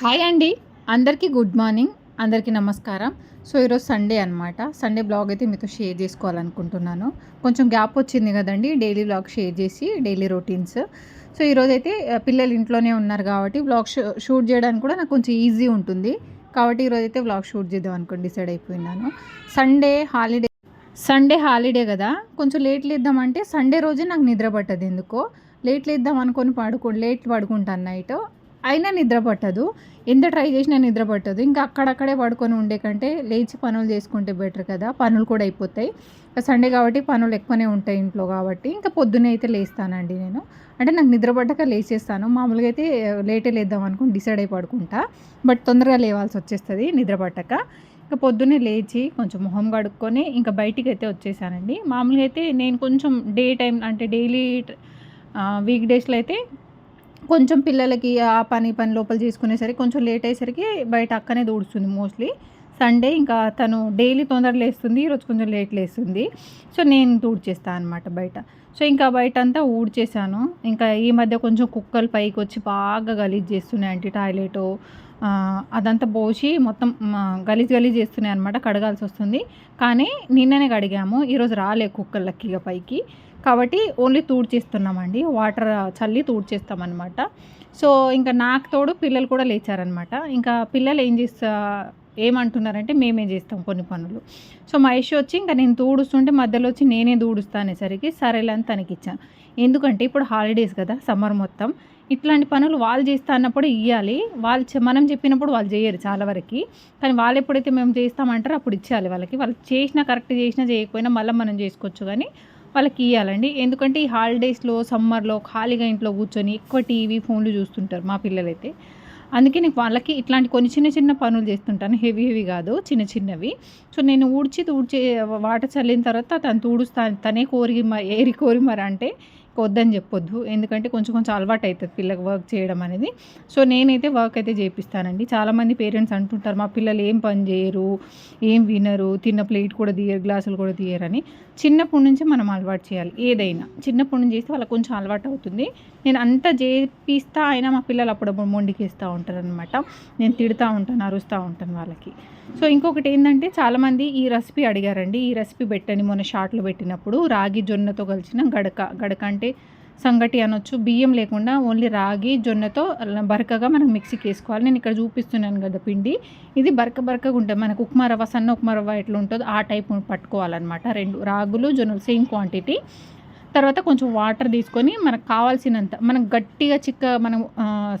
Hi అండి. అందరికీ good morning. అందరికీ నమస్కారం. సో ఈరోజు సండే అనమాట సండే బ్లాగ్ అయితే మీతో షేర్ చేసుకోవాలనుకుంటున్నాను. కొంచెం గ్యాప్ వచ్చింది కదండి. డైలీ బ్లాగ్ షేర్ చేసి డైలీ రొటీన్స్. సో ఈరోజు అయితే పిల్లలు ఇంట్లోనే ఉన్నారు కాబట్టి బ్లాగ్ షూట్ చేయడానికి కూడా నాకు కొంచెం ఈజీ ఉంటుంది. కాబట్టి ఈరోజు అయితే బ్లాగ్ షూట్ చేద్దాం అనుకోండి డిసైడ్ అయిపోయినాను. సండే హాలిడే సండే హాలిడే కదా. కొంచెం లేట్ లేద్దామంటే సండే రోజే నాకు నిద్ర పట్టదు ఎందుకో. లేట్ లేద్దాం అనుకొని పడుకో లేట్ పడుకుంటాను నైట్. అయినా నిద్ర పట్టదు ఎంత ట్రై చేసినా నిద్ర పట్టదు ఇంకా అక్కడక్కడే పడుకొని ఉండే కంటే లేచి పనులు చేసుకుంటే బెటర్ కదా. పనులు కూడా అయిపోతాయి. సండే కాబట్టి పనులు ఎక్కువనే ఉంటాయి ఇంట్లో కాబట్టి. ఇంకా పొద్దునే అయితే లేస్తానండి నేను. అంటే నాకు నిద్ర లేచేస్తాను. మామూలుగా అయితే లేటే లేద్దాం అనుకుని డిసైడ్ అయి పడుకుంటా. బట్ తొందరగా లేవాల్సి వచ్చేస్తుంది నిద్ర పట్టక ఇంకా పొద్దున్నే లేచి కొంచెం మొహం కడుక్కొని ఇంకా బయటికి అయితే వచ్చేసానండి. మామూలుగా అయితే నేను కొంచెం డే టైం అంటే డైలీ వీక్ డేస్లో అయితే కొంచెం పిల్లలకి ఆ పని పని లోపల చేసుకునేసరికి కొంచెం లేట్ అయ్యేసరికి బయట అక్కనే దూడుస్తుంది మోస్ట్లీ సండే ఇంకా తను డైలీ తొందర లేస్తుంది ఈరోజు కొంచెం లేట్ లేస్తుంది. సో నేను తుడిచేస్తాను అనమాట బయట. సో ఇంకా బయట అంతా ఊడ్చేసాను ఇంకా ఈ మధ్య కొంచెం కుక్కలు పైకి వచ్చి బాగా గలీజ్ చేస్తున్నాయి అంటే టాయిలెట్ అదంతా పోసి మొత్తం గలీజ్ గలీజ్ చేస్తున్నాయి అనమాట కడగాల్సి వస్తుంది. కానీ నిన్ననే కడిగాము. ఈరోజు రాలే కుక్కలు లక్కీగా పైకి. కాబట్టి ఓన్లీ తూడ్చేస్తున్నామండి. వాటర్ చల్లి తూడ్చేస్తామన్నమాట. సో ఇంకా నాకు తోడు పిల్లలు కూడా లేచారనమాట ఇంకా పిల్లలు ఏం చేస్తా ఏమంటున్నారంటే మేమే చేస్తాం కొన్ని పనులు. సో మహేష్ వచ్చి ఇంకా నేను తూడుస్తుంటే మధ్యలో వచ్చి నేనే దూడుస్తా అనేసరికి సరేలే అని తనకి ఇచ్చాను ఎందుకంటే ఇప్పుడు హాలిడేస్ కదా సమ్మర్ మొత్తం. ఇట్లాంటి పనులు వాళ్ళు చేస్తా అన్నప్పుడు ఇవ్వాలి వాళ్ళు మనం చెప్పినప్పుడు వాళ్ళు చేయరు చాలా వరకు. కానీ వాళ్ళు ఎప్పుడైతే మేము చేస్తామంటారో అప్పుడు ఇచ్చేయాలి వాళ్ళకి. వాళ్ళు చేసినా కరెక్ట్ చేసినా చేయకపోయినా మళ్ళీ మనం చేసుకోవచ్చు. కానీ వాళ్ళకి ఇవ్వాలండి ఎందుకంటే ఈ హాలిడేస్లో సమ్మర్లో ఖాళీగా ఇంట్లో కూర్చొని ఎక్కువ టీవీ ఫోన్లు చూస్తుంటారు మా పిల్లలైతే. అందుకే నేను వాళ్ళకి ఇట్లాంటి కొన్ని చిన్న చిన్న పనులు చేస్తుంటాను. హెవీ హెవీ కాదు చిన్న చిన్నవి. సో నేను ఊడ్చి ఊడ్చి వాటర్ చల్లిన తర్వాత తను తూడుస్తాను తనే కోరి ఏరి కోరి మరి అంటే వద్దని చెప్పొద్దు. ఎందుకంటే కొంచెం కొంచెం అలవాటు అవుతుంది పిల్లకి వర్క్ చేయడం అనేది. సో నేనైతే వర్క్ అయితే చేపిస్తానండి. చాలామంది పేరెంట్స్ అంటుంటారు మా పిల్లలు ఏం పని చేయరు ఏం వినరు తిన్న ప్లేట్ కూడా తీయరు గ్లాసులు కూడా తీయరని. చిన్నప్పటి నుంచి మనం అలవాటు చేయాలి ఏదైనా. చిన్నప్పటి నుంచి చేస్తే వాళ్ళకి కొంచెం అలవాటు అవుతుంది. నేను అంత చేపిస్తా అయినా మా పిల్లలు అప్పుడప్పుడు మొండికేస్తూ ఉంటారు అనమాట నేను తిడుతూ ఉంటాను అరుస్తూ ఉంటాను వాళ్ళకి. సో ఇంకొకటి ఏంటంటే చాలామంది ఈ రెసిపీ అడిగారండి. ఈ రెసిపీ పెట్టని మొన్న షార్ట్లో పెట్టినప్పుడు రాగి జొన్నతో కలిసిన గడక గడక అంటే సంగటి అనొచ్చు బియ్యం లేకుండా ఓన్లీ రాగి జొన్నతో బరకగా మనం మిక్సీకి వేసుకోవాలి నేను ఇక్కడ చూపిస్తున్నాను కదా పిండి. ఇది బరక బరకగా ఉంటుంది. మనకు ఉప్మా రవ్వ సన్న ఉప్మా రవ్వ ఎట్లా ఉంటుందో ఆ టైప్ పట్టుకోవాలన్నమాట. రెండు రాగులు జొన్నలు సేమ్ క్వాంటిటీ. తర్వాత కొంచెం వాటర్ తీసుకొని మనకు కావాల్సినంత మనం గట్టిగా చిక్క మనం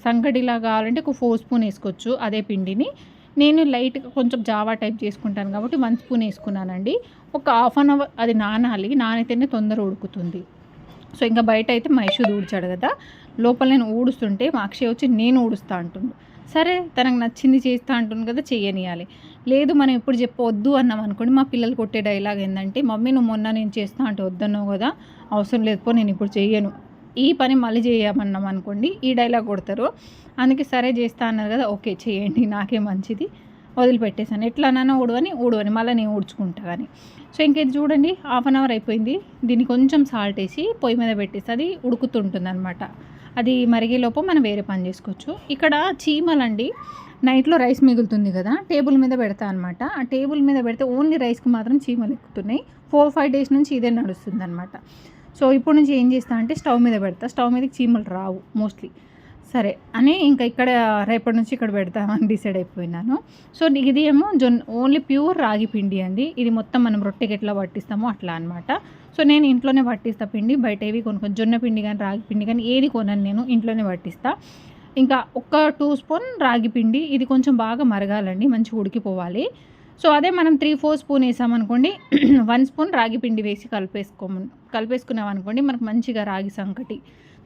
సంగడిలా కావాలంటే ఒక ఫోర్ స్పూన్ వేసుకోవచ్చు అదే పిండిని. నేను లైట్గా కొంచెం జావా టైప్ చేసుకుంటాను కాబట్టి వన్ స్పూన్ వేసుకున్నానండి. ఒక హాఫ్ అన్ అవర్ అది నానాలి. నానైతేనే తొందర ఉడుకుతుంది. సో ఇంకా బయట అయితే మహేష్ ఊడ్చాడు కదా. లోపల నేను ఊడుస్తుంటే మా అక్షయ్ వచ్చి నేను ఊడుస్తా అంటుండు. సరే తనకు నచ్చింది చేస్తా అంటుంది కదా చేయనియాలి లేదు మనం ఎప్పుడు చెప్పవద్దు అన్నాం అనుకోండి మా పిల్లలు కొట్టే డైలాగ్ ఏంటంటే మమ్మీ నువ్వు మొన్న నేను చేస్తా అంటే వద్దన్నావు కదా అవసరం లేకపోతే నేను ఇప్పుడు చేయను ఈ పని మళ్ళీ చేయమన్నాం అనుకోండి ఈ డైలాగ్ కొడతారు. అందుకే సరే చేస్తా అన్నారు కదా ఓకే చేయండి నాకే మంచిది. వదిలిపెట్టేసాను ఎట్లానైనా ఊడవని ఊడవని మళ్ళీ నేను ఊడ్చుకుంటా కానీ సో ఇంకేది చూడండి హాఫ్ అన్ అవర్ అయిపోయింది. దీన్ని కొంచెం సాల్ట్ వేసి పొయ్యి మీద పెట్టేసి అది ఉడుకుతుంటుంది అనమాట అది మరిగేలోపు మనం వేరే పని చేసుకోవచ్చు. ఇక్కడ చీమలండి నైట్లో రైస్ మిగులుతుంది కదా టేబుల్ మీద పెడతా అనమాట ఆ టేబుల్ మీద పెడితే ఓన్లీ రైస్కి మాత్రం చీమలు ఎక్కుతున్నాయి. ఫోర్ ఫైవ్ డేస్ నుంచి ఇదే నడుస్తుంది అనమాట సో ఇప్పుడు నుంచి ఏం చేస్తా అంటే స్టవ్ మీద పెడతా. స్టవ్ మీదకి చీమలు రావు మోస్ట్లీ. సరే అని ఇంకా ఇక్కడ రేపటి నుంచి ఇక్కడ పెడతామని డిసైడ్ అయిపోయినాను. సో ఇది ఏమో జొన్న ఓన్లీ ప్యూర్ రాగి పిండి అండి. ఇది మొత్తం మనం రొట్టెకి ఎట్లా పట్టిస్తామో అట్లా అనమాట సో నేను ఇంట్లోనే పట్టిస్తా పిండి. బయట ఏవి కొనుక్కొని జొన్న పిండి కానీ రాగి పిండి కానీ ఏది కొనను నేను ఇంట్లోనే పట్టిస్తా. ఇంకా ఒక్క టూ స్పూన్ రాగి పిండి. ఇది కొంచెం బాగా మరగాలండి మంచిగా ఉడికిపోవాలి. సో అదే మనం త్రీ ఫోర్ స్పూన్ వేసామనుకోండి వన్ స్పూన్ రాగి పిండి వేసి కలిపేసుకోము కలిపేసుకున్నాం అనుకోండి మనకు మంచిగా రాగి సంకటి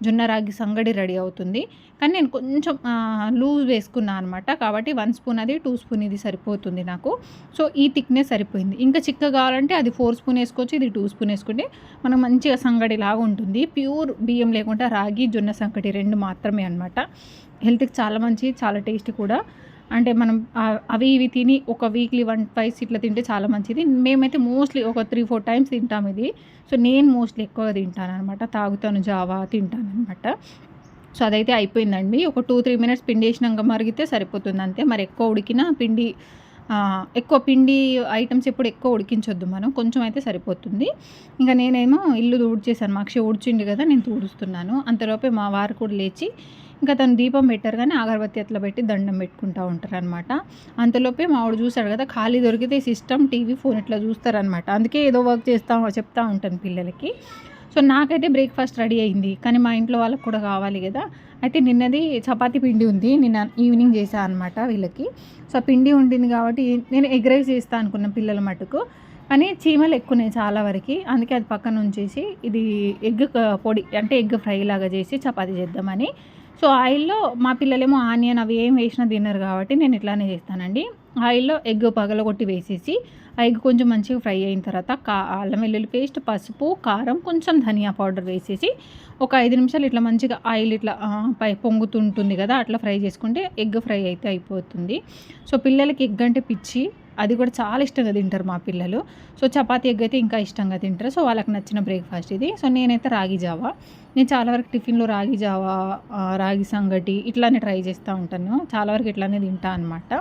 జొన్న రాగి సంగడి రెడీ అవుతుంది. కానీ నేను కొంచెం లూజ్ వేసుకున్నాను అనమాట కాబట్టి వన్ స్పూన్ అది టూ స్పూన్ ఇది సరిపోతుంది నాకు. సో ఈ థిక్నెస్ సరిపోయింది. ఇంకా చిక్క కావాలంటే అది ఫోర్ స్పూన్ వేసుకోవచ్చు ఇది టూ స్పూన్ వేసుకుంటే మనకు మంచిగా సంగడి లాగా ఉంటుంది. ప్యూర్ బియ్యం లేకుండా రాగి జొన్న సంగటి రెండు మాత్రమే అనమాట హెల్త్కి చాలా మంచి చాలా టేస్ట్ కూడా. అంటే మనం అవి ఇవి తిని ఒక వీక్లీ వన్ ట్వైస్ ఇట్లా తింటే చాలా మంచిది. మేమైతే మోస్ట్లీ ఒక త్రీ ఫోర్ టైమ్స్ తింటాం ఇది. సో నేను మోస్ట్లీ ఎక్కువగా తింటాను అనమాట తాగుతాను జావా తింటాను అనమాట సో అదైతే అయిపోయిందండి. ఒక టూ త్రీ మినిట్స్ పిండి వేసినాక మరిగితే సరిపోతుంది అంతే. మరి ఎక్కువ ఉడికిన పిండి ఎక్కువ పిండి ఐటమ్స్ ఎప్పుడు ఎక్కువ ఉడికించొద్దు మనం. కొంచెం అయితే సరిపోతుంది. ఇంకా నేనేమో ఇల్లు ఊడ్చేసాను మాక్షి ఊడ్చిండు కదా నేను తూడుస్తున్నాను. అంతలోపే మా వారు కూడా లేచి ఇంకా తను దీపం పెట్టారు కానీ అగరబత్తి అట్లా పెట్టి దండం పెట్టుకుంటూ ఉంటారు అనమాట అంతలోపే మా వాడు చూశాడు కదా ఖాళీ దొరికితే సిస్టమ్ టీవీ ఫోన్ ఇట్లా చూస్తారనమాట అందుకే ఏదో వర్క్ చేస్తా చెప్తా ఉంటాను పిల్లలకి. సో నాకైతే బ్రేక్ఫాస్ట్ రెడీ అయింది. కానీ మా ఇంట్లో వాళ్ళకి కూడా కావాలి కదా. అయితే నిన్నది చపాతి పిండి ఉంది నిన్న ఈవినింగ్ చేసా అనమాట వీళ్ళకి. సో పిండి ఉంటుంది కాబట్టి నేను ఎగ్ రైస్ చేస్తా అనుకున్న పిల్లల మటుకు. కానీ చీమలు ఎక్కువనే చాలా వరకు. అందుకే అది పక్కన ఉంచేసి ఇది ఎగ్ పొడి అంటే ఎగ్ ఫ్రై లాగా చేసి చపాతి చేద్దామని సో ఆయిల్లో మా పిల్లలేమో ఆనియన్ అవి ఏం వేసినా తిన్నారు కాబట్టి నేను ఇట్లానే చేస్తానండి. ఆయిల్లో ఎగ్ పగలగొట్టి వేసేసి ఆ ఎగ్ కొంచెం మంచిగా ఫ్రై అయిన తర్వాత కా అల్లం వెల్లుల్లి పేస్ట్ పసుపు కారం కొంచెం ధనియా పౌడర్ వేసేసి ఒక ఐదు నిమిషాలు ఇట్లా మంచిగా ఆయిల్ ఇట్లా పై పొంగుతుంటుంది కదా అట్లా ఫ్రై చేసుకుంటే ఎగ్ ఫ్రై అయితే అయిపోతుంది. సో పిల్లలకి ఎగ్ అంటే పిచ్చి అది కూడా చాలా ఇష్టంగా తింటారు మా పిల్లలు. సో చపాతీ ఎగ్ అయితే ఇంకా ఇష్టంగా తింటారు. సో వాళ్ళకి నచ్చిన బ్రేక్ఫాస్ట్ ఇది. సో నేనైతే రాగి జావా. నేను చాలా వరకు టిఫిన్లో రాగి జావా రాగి సంగటి ఇట్లానే ట్రై చేస్తూ ఉంటాను. చాలా వరకు ఇట్లానే తింటా అనమాట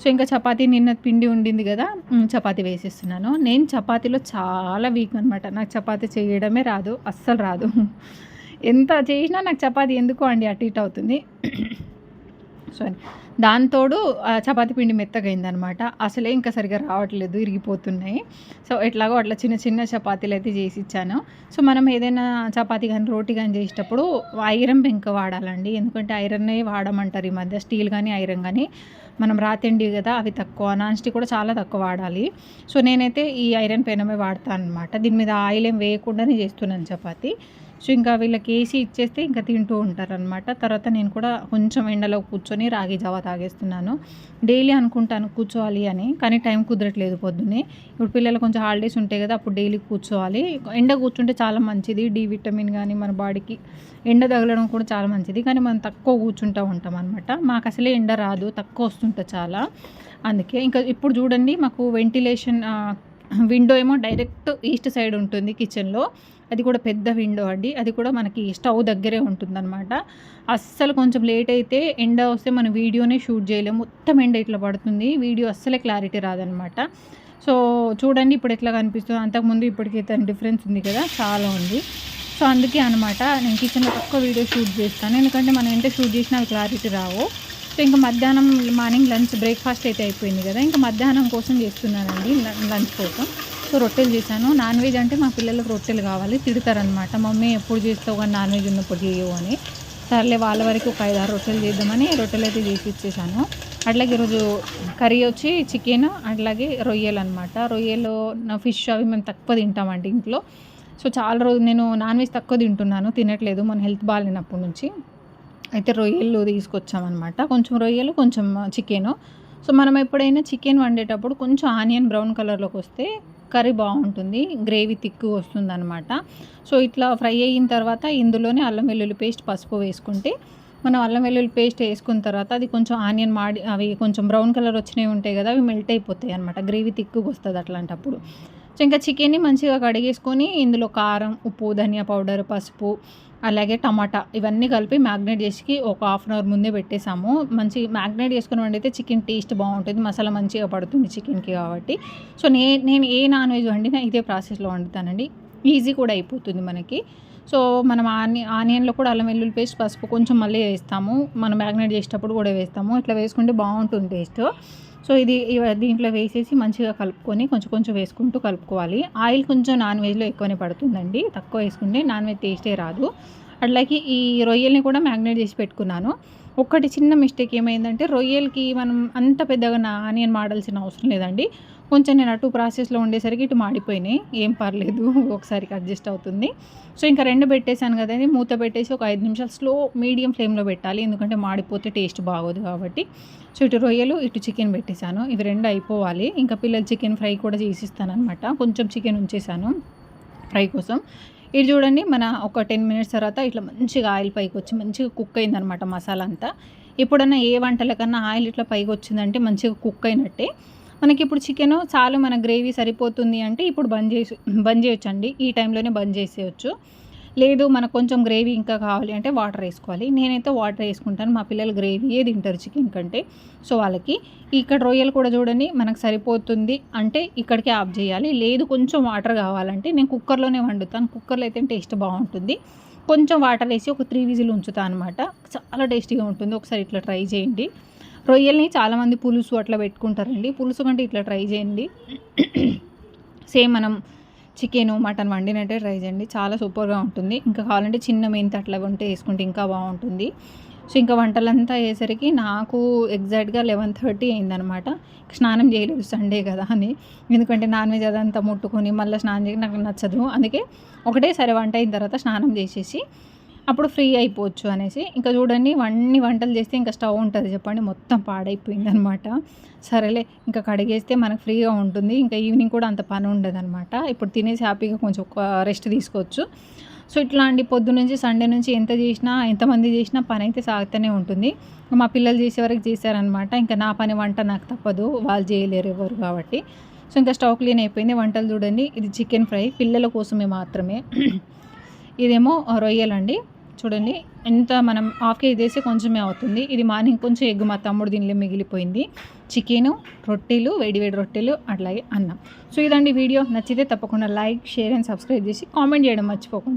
సో ఇంకా చపాతీ నిన్న పిండి ఉండింది కదా చపాతి చపాతీ వేసేస్తున్నాను. నేను చపాతీలో చాలా వీక్ అనమాట నాకు చపాతీ చేయడమే రాదు అస్సలు రాదు. ఎంత చేసినా నాకు చపాతీ ఎందుకో అండి? అటు ఇటు అవుతుంది. సారీ దాంతోడు చపాతి పిండి మెత్తగైందనమాట. అసలే ఇంకా సరిగా రావట్లేదు ఇరిగిపోతున్నాయి. సో ఎట్లాగో అట్లా చిన్న చిన్న చపాతీలు అయితే చేసి ఇచ్చాను సో మనం ఏదైనా చపాతీ కానీ రోటీ కానీ చేసేటప్పుడు ఐరన్ పెంక వాడాలండి. ఎందుకంటే ఐరన్నే వాడమంటారు ఈ మధ్య. స్టీల్ కానీ ఐరన్ కానీ మనం రాతిండి కదా అవి తక్కువ. నాన్ స్టిక్ కూడా చాలా తక్కువ వాడాలి. సో నేనైతే ఈ ఐరన్ పెనమే వాడతాను అనమాట దీని మీద ఆయిల్ ఏం వేయకుండానే చేస్తున్నాను చపాతీ. సో ఇంకా వీళ్ళకి వేసి ఇచ్చేస్తే ఇంకా తింటూ ఉంటారనమాట తర్వాత నేను కూడా కొంచెం ఎండలో కూర్చొని రాగి జావా తాగేస్తున్నాను. డైలీ అనుకుంటాను కూర్చోవాలి అని కానీ టైం కుదరట్లేదు పొద్దున్నే. ఇప్పుడు పిల్లలు కొంచెం హాలిడేస్ ఉంటాయి కదా అప్పుడు డైలీ కూర్చోవాలి. ఎండ కూర్చుంటే చాలా మంచిది డి విటమిన్ కానీ మన బాడీకి ఎండ తగలడం కూడా చాలా మంచిది. కానీ మనం తక్కువ కూర్చుంటూ ఉంటాం అనమాట మాకు అసలే ఎండ రాదు తక్కువ వస్తుంటుంది చాలా. అందుకే ఇంకా ఇప్పుడు చూడండి మాకు వెంటిలేషన్ విండో ఏమో డైరెక్ట్ ఈస్ట్ సైడ్ ఉంటుంది కిచెన్లో. అది కూడా పెద్ద విండో అండి. అది కూడా మనకి స్టవ్ దగ్గరే ఉంటుందన్నమాట. అస్సలు కొంచెం లేట్ అయితే ఎండ వస్తే మనం వీడియోనే షూట్ చేయలేము. మొత్తం ఎండ ఇట్లా పడుతుంది. వీడియో అస్సలే క్లారిటీ రాదనమాట సో చూడండి ఇప్పుడు ఎట్లా కనిపిస్తుంది. అంతకుముందు ఇప్పటికీ తన డిఫరెన్స్ ఉంది కదా. చాలా ఉంది. సో అందుకే అనమాట నేను కిచెన్లో తక్కువ వీడియో షూట్ చేస్తాను. ఎందుకంటే మనం ఎంత షూట్ చేసినా క్లారిటీ రావు. సో ఇంకా మధ్యాహ్నం మార్నింగ్ లంచ్ బ్రేక్ఫాస్ట్ అయితే అయిపోయింది కదా. ఇంకా మధ్యాహ్నం కోసం చేస్తున్నానండి లంచ్ కోసం. సో రొట్టెలు చేశాను. నాన్ వెజ్ అంటే మా పిల్లలకు రొట్టెలు కావాలి. తిడతారనమాట మమ్మీ ఎప్పుడు చేస్తావు కానీ నాన్ వెజ్ ఉన్నప్పుడు చేయవు అని. సర్లే వాళ్ళ వరకు ఒక ఐదు ఆరు రొట్టెలు చేద్దామని రొట్టెలు అయితే చేసి ఇచ్చేసాను అట్లాగే ఈరోజు కర్రీ వచ్చి చికెన్ అట్లాగే రొయ్యలు అనమాట రొయ్యలు ఫిష్ అవి మేము తక్కువ తింటామండి ఇంట్లో. సో చాలా రోజు నేను నాన్ వెజ్ తక్కువ తింటున్నాను. తినట్లేదు. మన హెల్త్ బాగాలేనప్పటి నుంచి అయితే రొయ్యలు తీసుకొచ్చామన్నమాట. కొంచెం రొయ్యలు కొంచెం చికెను. సో మనం ఎప్పుడైనా చికెన్ వండేటప్పుడు కొంచెం ఆనియన్ బ్రౌన్ కలర్లోకి వస్తే కర్రీ బాగుంటుంది. గ్రేవీ తిక్కు వస్తుంది అనమాట సో ఇట్లా ఫ్రై అయిన తర్వాత ఇందులోనే అల్లం వెల్లుల్లి పేస్ట్ పసుపు వేసుకుంటే మనం అల్లం వెల్లుల్లి పేస్ట్ వేసుకున్న తర్వాత అది కొంచెం ఆనియన్ మాడి అవి కొంచెం బ్రౌన్ కలర్ వచ్చినవి ఉంటాయి కదా అవి మెల్ట్ అయిపోతాయి అనమాట గ్రేవీ తిక్కుగా వస్తుంది అట్లాంటప్పుడు. సో ఇంకా చికెన్ని మంచిగా కడిగేసుకొని ఇందులో కారం ఉప్పు ధనియా పౌడర్ పసుపు అలాగే టమాటా ఇవన్నీ కలిపి మ్యాగ్నేట్ చేసి ఒక హాఫ్ అన్ అవర్ ముందే పెట్టేసాము. మంచి మ్యాగ్నేట్ చేసుకుని వండితే చికెన్ టేస్ట్ బాగుంటుంది. మసాలా మంచిగా పడుతుంది చికెన్కి కాబట్టి. సో నే నేను ఏ నాన్ వెజ్ వండినా ఇదే ప్రాసెస్లో వండుతానండి. ఈజీ కూడా అయిపోతుంది మనకి. సో మనం ఆని ఆనియన్లో కూడా అల్లం వెల్లుల్లి పేస్ట్ పసుపు కొంచెం మళ్ళీ వేస్తాము. మనం మ్యాగ్నేట్ చేసేటప్పుడు కూడా వేస్తాము. ఇట్లా వేసుకుంటే బాగుంటుంది టేస్ట్. సో ఇది దీంట్లో వేసేసి మంచిగా కలుపుకొని కొంచెం కొంచెం వేసుకుంటూ కలుపుకోవాలి. ఆయిల్ కొంచెం నాన్ వెజ్లో ఎక్కువనే పడుతుందండి. తక్కువ వేసుకుంటే నాన్ వెజ్ టేస్టే రాదు. అట్లాగే ఈ రొయ్యల్ని కూడా మ్యాగ్నేట్ చేసి పెట్టుకున్నాను. ఒక్కటి చిన్న మిస్టేక్ ఏమైందంటే రొయ్యలకి మనం అంత పెద్దగా నా ఆనియన్ మాడాల్సిన అవసరం లేదండి. కొంచెం నేను అటు ప్రాసెస్లో ఉండేసరికి ఇటు మాడిపోయినాయి. ఏం పర్లేదు ఒకసారికి అడ్జస్ట్ అవుతుంది. సో ఇంకా రెండు పెట్టేశాను కదండి. మూత పెట్టేసి ఒక ఐదు నిమిషాలు స్లో మీడియం ఫ్లేమ్లో పెట్టాలి. ఎందుకంటే మాడిపోతే టేస్ట్ బాగోదు కాబట్టి. సో ఇటు రొయ్యలు ఇటు చికెన్ పెట్టేశాను. ఇవి రెండు అయిపోవాలి. ఇంకా పిల్లలు చికెన్ ఫ్రై కూడా చేసిస్తాను అనమాట కొంచెం చికెన్ ఉంచేసాను ఫ్రై కోసం. ఇది చూడండి మన ఒక టెన్ మినిట్స్ తర్వాత ఇట్లా మంచిగా ఆయిల్ పైకి వచ్చి మంచిగా కుక్ అయిందనమాట మసాలా అంతా. ఎప్పుడన్నా ఏ వంటలకన్నా ఆయిల్ ఇట్లా పైకి వచ్చిందంటే మంచిగా కుక్ అయినట్టే. మనకి ఇప్పుడు చికెన్ చాలు మన గ్రేవీ సరిపోతుంది అంటే ఇప్పుడు బంద్ చేసి బంద్ చేయొచ్చండి. ఈ టైంలోనే బంద్ చేసేయచ్చు. లేదు మనకు కొంచెం గ్రేవీ ఇంకా కావాలి అంటే వాటర్ వేసుకోవాలి. నేనైతే వాటర్ వేసుకుంటాను. మా పిల్లలు గ్రేవీయే తింటారు చికెన్ కంటే. సో వాళ్ళకి ఇక్కడ రొయ్యలు కూడా చూడండి మనకు సరిపోతుంది అంటే ఇక్కడికే ఆఫ్ చేయాలి. లేదు కొంచెం వాటర్ కావాలంటే నేను కుక్కర్లోనే వండుతాను. కుక్కర్లో అయితే టేస్ట్ బాగుంటుంది. కొంచెం వాటర్ వేసి ఒక త్రీ విజిల్ ఉంచుతాను అనమాట చాలా టేస్టీగా ఉంటుంది. ఒకసారి ఇట్లా ట్రై చేయండి. రొయ్యల్ని చాలామంది పులుసు అట్లా పెట్టుకుంటారండి. పులుసు కంటే ఇట్లా ట్రై చేయండి. సేమ్ మనం చికెన్ మటన్ వండినట్టే ట్రై చేయండి. చాలా సూపర్గా ఉంటుంది. ఇంకా కావాలంటే చిన్న మెంతి అట్లా ఉంటే వేసుకుంటే ఇంకా బాగుంటుంది. సో ఇంకా వంటలంతా అయ్యేసరికి నాకు ఎగ్జాక్ట్గా లెవెన్ థర్టీ అయిందనమాట. స్నానం చేయలేదు సండే కదా అని. ఎందుకంటే నాన్ వెజ్ అదంతా ముట్టుకొని మళ్ళీ స్నానం చేయడం నాకు నచ్చదు. అందుకే ఒకటే సరే వంట అయిన తర్వాత స్నానం చేసేసి అప్పుడు ఫ్రీ అయిపోవచ్చు అనేసి. ఇంకా చూడండి అన్ని వంటలు చేస్తే ఇంకా స్టవ్ ఉంటుంది చెప్పండి మొత్తం పాడైపోయింది అనమాట సరేలే ఇంకా కడిగేస్తే మనకు ఫ్రీగా ఉంటుంది. ఇంకా ఈవినింగ్ కూడా అంత పని ఉండదు అనమాట ఇప్పుడు తినేసి హ్యాపీగా కొంచెం రెస్ట్ తీసుకోవచ్చు. సో ఇట్లాంటి పొద్దు నుంచి సండే నుంచి ఎంత చేసినా ఎంతమంది చేసినా పని అయితే సాగుతూనే ఉంటుంది. మా పిల్లలు చేసే వరకు చేశారనమాట. ఇంకా నా పని వంట నాకు తప్పదు వాళ్ళు చేయలేరు ఎవరు కాబట్టి. సో ఇంకా స్టవ్ క్లీన్ అయిపోయింది. వంటలు చూడండి ఇది చికెన్ ఫ్రై. పిల్లల కోసమే మాత్రమే. ఇదేమో రొయ్యలండి. చూడండి ఎంత మనం హాఫ్ కేజీ చేస్తే కొంచెమే అవుతుంది. ఇది మార్నింగ్ కొంచెం ఎగ్ మా తమ్ముడు దీనిలో మిగిలిపోయింది. చికెను రొట్టెలు వేడి వేడి రొట్టెలు అట్లాగే అన్నం. సో ఇదండి వీడియో. నచ్చితే తప్పకుండా లైక్ షేర్ అండ్ సబ్స్క్రైబ్ చేసి కామెంట్ చేయడం మర్చిపోకండి.